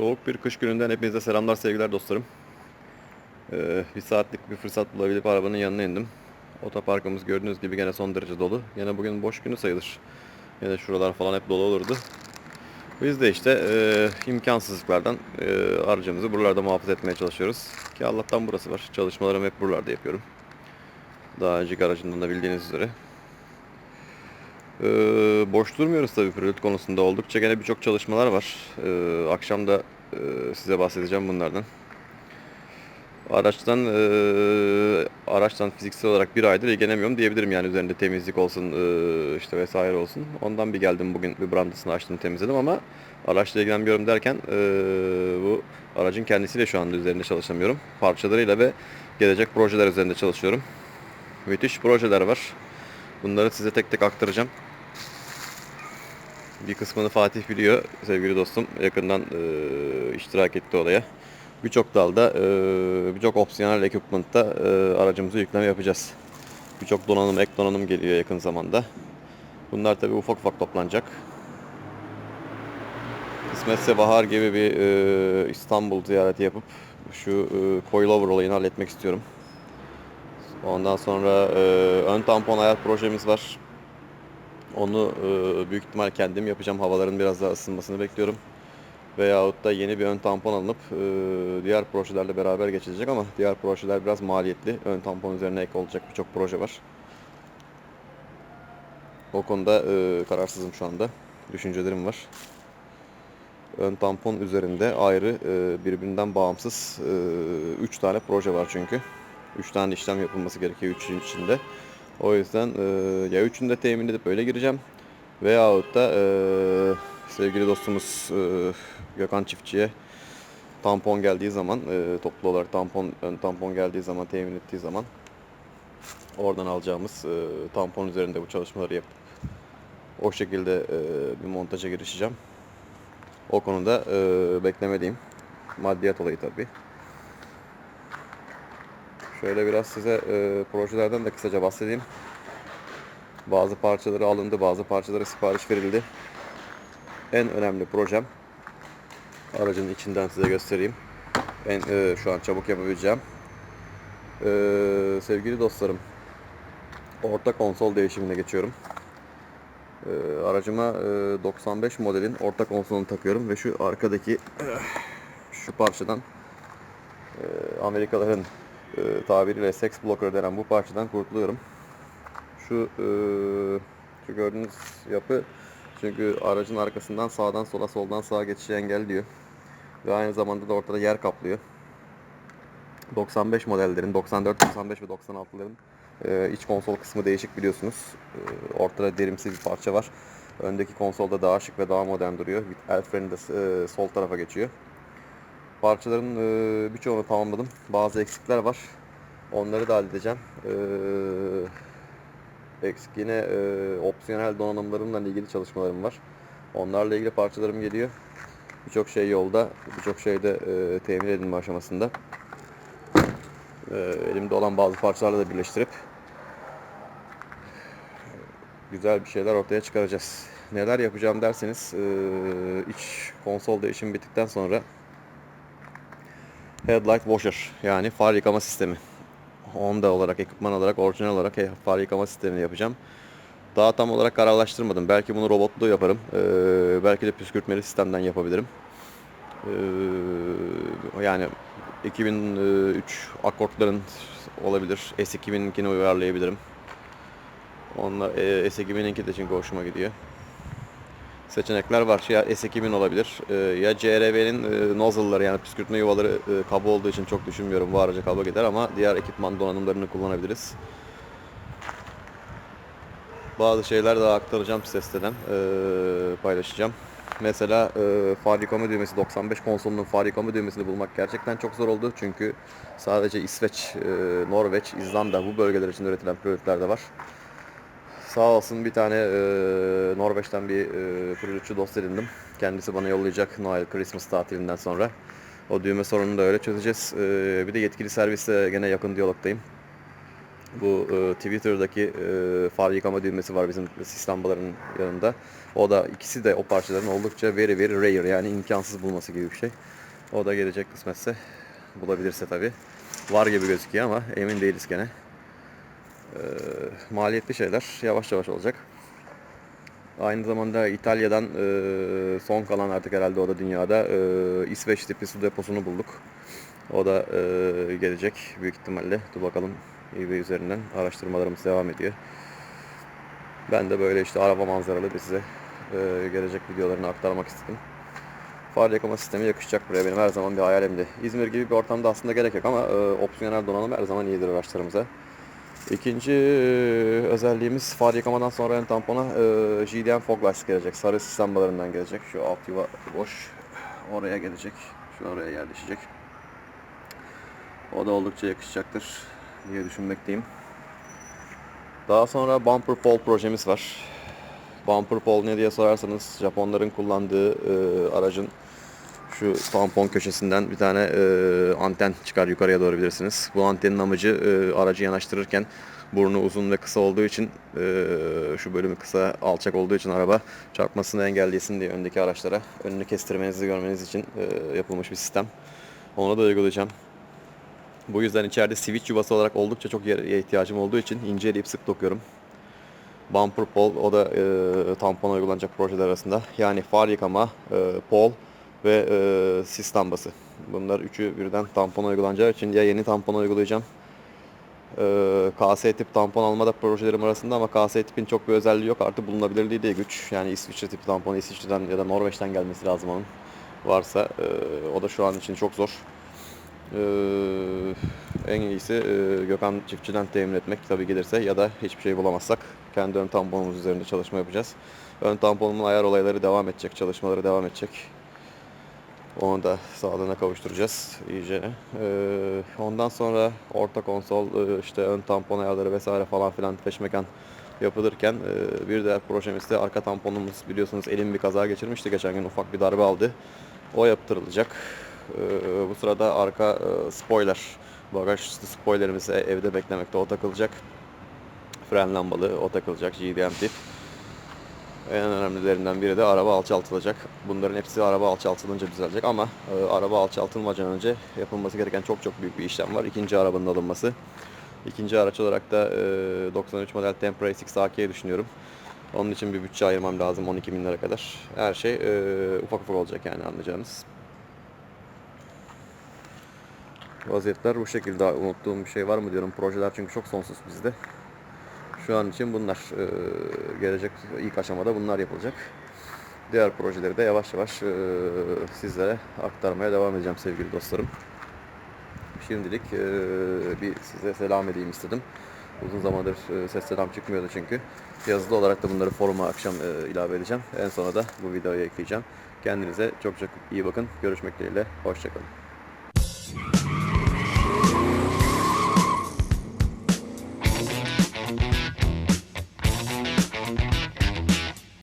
Soğuk bir kış gününden hepinize selamlar sevgiler dostlarım. Ee, bir saatlik bir fırsat bulabilip arabanın yanına indim. Otoparkımız gördüğünüz gibi gene son derece dolu. Gene bugün boş günü sayılır. Yine şuralar falan hep dolu olurdu. Biz de işte e, imkansızlıklardan e, aracımızı buralarda muhafaza etmeye çalışıyoruz. Ki Allah'tan burası var. Çalışmalarımı hep buralarda yapıyorum. Daha önceki aracından da bildiğiniz üzere. Ee, boş durmuyoruz tabii Prelude konusunda. Oldukça gene birçok çalışmalar var. Ee, akşam da e, size bahsedeceğim bunlardan. Araçtan e, araçtan fiziksel olarak bir aydır ilgilenemiyorum diyebilirim yani üzerinde temizlik olsun e, işte vesaire olsun. Ondan bir geldim bugün bir brandasını açtım temizledim ama araçla ilgilenmiyorum derken e, bu aracın kendisiyle şu anda üzerinde çalışamıyorum. Parçalarıyla ve gelecek projeler üzerinde çalışıyorum. Müthiş projeler var. Bunları size tek tek aktaracağım. Bir kısmını Fatih biliyor sevgili dostum. Yakından e, iştirak etti olaya. Birçok dalda, e, birçok opsiyonel ekipmantta e, aracımızı yükleme yapacağız. Birçok donanım, ek donanım geliyor yakın zamanda. Bunlar tabi ufak ufak toplanacak. Kısmetse bahar gibi bir e, İstanbul ziyareti yapıp şu e, coilover olayını halletmek istiyorum. Ondan sonra e, ön tampon ayar projemiz var. Onu e, büyük ihtimal kendim yapacağım. Havaların biraz daha ısınmasını bekliyorum. Veyahut da yeni bir ön tampon alınıp e, diğer projelerle beraber geçilecek ama diğer projeler biraz maliyetli. Ön tampon üzerine ek olacak birçok proje var. O konuda e, kararsızım şu anda. Düşüncelerim var. Ön tampon üzerinde ayrı birbirinden bağımsız 3 tane proje var çünkü. 3 tane işlem yapılması gerekiyor 3'ün içinde. O yüzden e, ya üçünü de temin edip öyle gireceğim. Veyahut da e, sevgili dostumuz e, Gökhan Çiftçi'ye tampon geldiği zaman e, toplu olarak tampon ön tampon geldiği zaman temin ettiği zaman oradan alacağımız e, tampon üzerinde bu çalışmaları yapıp o şekilde e, bir montaja girişeceğim. O konuda e, beklemediğim maddiyat olayı tabii. Şöyle biraz size e, projelerden de kısaca bahsedeyim. Bazı parçaları alındı, bazı parçalara sipariş verildi. En önemli projem aracın içinden size göstereyim. En e, şu an çabuk yapabileceğim. E, sevgili dostlarım, orta konsol değişimine geçiyorum. E, aracıma e, 95 modelin orta konsolunu takıyorum ve şu arkadaki e, şu parçadan e, Amerikalıların e, tabiriyle sex blocker denen bu parçadan kurtuluyorum. Şu e, şu gördüğünüz yapı çünkü aracın arkasından sağdan sola soldan sağa geçişi engelliyor. Ve aynı zamanda da ortada yer kaplıyor. 95 modellerin, 94, 95 ve 96'ların e, iç konsol kısmı değişik biliyorsunuz. E, ortada derimsi bir parça var. Öndeki konsolda daha şık ve daha modern duruyor. El freni de e, sol tarafa geçiyor. Parçaların e, birçoğunu tamamladım. Bazı eksikler var. Onları da halledeceğim. E, eksik yine e, opsiyonel donanımlarımla ilgili çalışmalarım var. Onlarla ilgili parçalarım geliyor. Birçok şey yolda, birçok şey de e, temin edilme aşamasında. E, elimde olan bazı parçalarla da birleştirip güzel bir şeyler ortaya çıkaracağız. Neler yapacağım derseniz e, iç konsol değişimi bittikten sonra Headlight Washer yani far yıkama sistemi. Honda olarak, ekipman olarak, orijinal olarak far yıkama sistemini yapacağım. Daha tam olarak kararlaştırmadım. Belki bunu robotlu yaparım. Ee, belki de püskürtmeli sistemden yapabilirim. Ee, yani 2003 Accord'ların olabilir. S2000'inkini uyarlayabilirim. Onlar, e, S2000'inki de çünkü hoşuma gidiyor seçenekler var. Ya S2000 olabilir e, ya CRV'nin e, nozzle'ları yani püskürtme yuvaları e, kaba olduğu için çok düşünmüyorum bu araca kaba gider ama diğer ekipman donanımlarını kullanabiliriz. Bazı şeyler daha aktaracağım siteden paylaşacağım. Mesela e, far yıkama düğmesi 95 konsolunun far yıkama düğmesini bulmak gerçekten çok zor oldu. Çünkü sadece İsveç, e, Norveç, İzlanda bu bölgeler için üretilen prelude'ler de var. Sağ olsun bir tane e, Norveç'ten bir e, prelude'çu dost edindim. Kendisi bana yollayacak Noel Christmas tatilinden sonra. O düğme sorununu da öyle çözeceğiz. E, bir de yetkili servisle gene yakın diyalogdayım. Bu e, Twitter'daki e, far yıkama düğmesi var bizim sis yanında. O da ikisi de o parçaların oldukça very very rare yani imkansız bulması gibi bir şey. O da gelecek kısmetse bulabilirse tabi. Var gibi gözüküyor ama emin değiliz gene. E, maliyetli şeyler yavaş yavaş olacak. Aynı zamanda İtalya'dan e, son kalan artık herhalde o da dünyada e, İsveç tipi su deposunu bulduk. O da e, gelecek büyük ihtimalle. Dur bakalım eBay üzerinden araştırmalarımız devam ediyor. Ben de böyle işte araba manzaralı bir size e, gelecek videolarını aktarmak istedim. Far yakama sistemi yakışacak buraya benim her zaman bir hayalimdi. İzmir gibi bir ortamda aslında gerek yok ama e, opsiyonel donanım her zaman iyidir araçlarımıza. İkinci e, özelliğimiz far yıkamadan sonra ön tampona e, JDM fog lights gelecek. Sarı sis lambalarından gelecek. Şu alt yuva boş. Oraya gelecek. Şu oraya yerleşecek. O da oldukça yakışacaktır diye düşünmekteyim. Daha sonra bumper pole projemiz var. Bumper pole ne diye sorarsanız Japonların kullandığı e, aracın şu tampon köşesinden bir tane e, anten çıkar yukarıya doğru bilirsiniz. Bu antenin amacı e, aracı yanaştırırken burnu uzun ve kısa olduğu için e, şu bölümü kısa alçak olduğu için araba çarpmasını engellesin diye öndeki araçlara önünü kestirmenizi görmeniz için e, yapılmış bir sistem. Onu da uygulayacağım. Bu yüzden içeride switch yuvası olarak oldukça çok yere ihtiyacım olduğu için inceleyip sık dokuyorum. Bumper pole o da e, tampona uygulanacak projeler arasında. Yani far yıkama, e, pol ve e, sis lambası. Bunlar üçü birden tampona uygulanacağı için ya yeni tampona uygulayacağım. E, KS tip tampon alma da projelerim arasında ama KS tipin çok bir özelliği yok. Artı bulunabilirliği de güç. Yani İsviçre tip tampon İsviçre'den ya da Norveç'ten gelmesi lazım onun. Varsa e, o da şu an için çok zor. Ee, en iyisi e, Gökhan Çiftçi'den temin etmek tabii gelirse ya da hiçbir şey bulamazsak kendi ön tamponumuz üzerinde çalışma yapacağız. Ön tamponumun ayar olayları devam edecek, çalışmaları devam edecek. Onu da sağlığına kavuşturacağız iyice. Ee, ondan sonra orta konsol, e, işte ön tampon ayarları vesaire falan filan peşmekan yapılırken e, bir diğer projemizde arka tamponumuz biliyorsunuz elim bir kaza geçirmişti geçen gün ufak bir darbe aldı. O yaptırılacak. Ee, bu sırada arka e, spoiler, bagaj üstü spoilerimiz e- evde beklemekte o takılacak. Fren lambalı o takılacak GDM tip. En önemlilerinden biri de araba alçaltılacak. Bunların hepsi araba alçaltılınca düzelecek ama e, araba alçaltılmadan önce yapılması gereken çok çok büyük bir işlem var. İkinci arabanın alınması. İkinci araç olarak da e, 93 model Tempra SX AK'yi düşünüyorum. Onun için bir bütçe ayırmam lazım 12 bin lira kadar. Her şey e, ufak ufak olacak yani anlayacağınız. Vaziyetler bu şekilde. Unuttuğum bir şey var mı diyorum. Projeler çünkü çok sonsuz bizde. Şu an için bunlar. e, gelecek ilk aşamada bunlar yapılacak. Diğer projeleri de yavaş yavaş e, sizlere aktarmaya devam edeceğim sevgili dostlarım. Şimdilik e, bir size selam edeyim istedim. Uzun zamandır e, ses selam çıkmıyordu çünkü. Yazılı olarak da bunları foruma akşam e, ilave edeceğim. En sona da bu videoyu ekleyeceğim. Kendinize çok çok iyi bakın. Görüşmek dileğiyle. Hoşçakalın.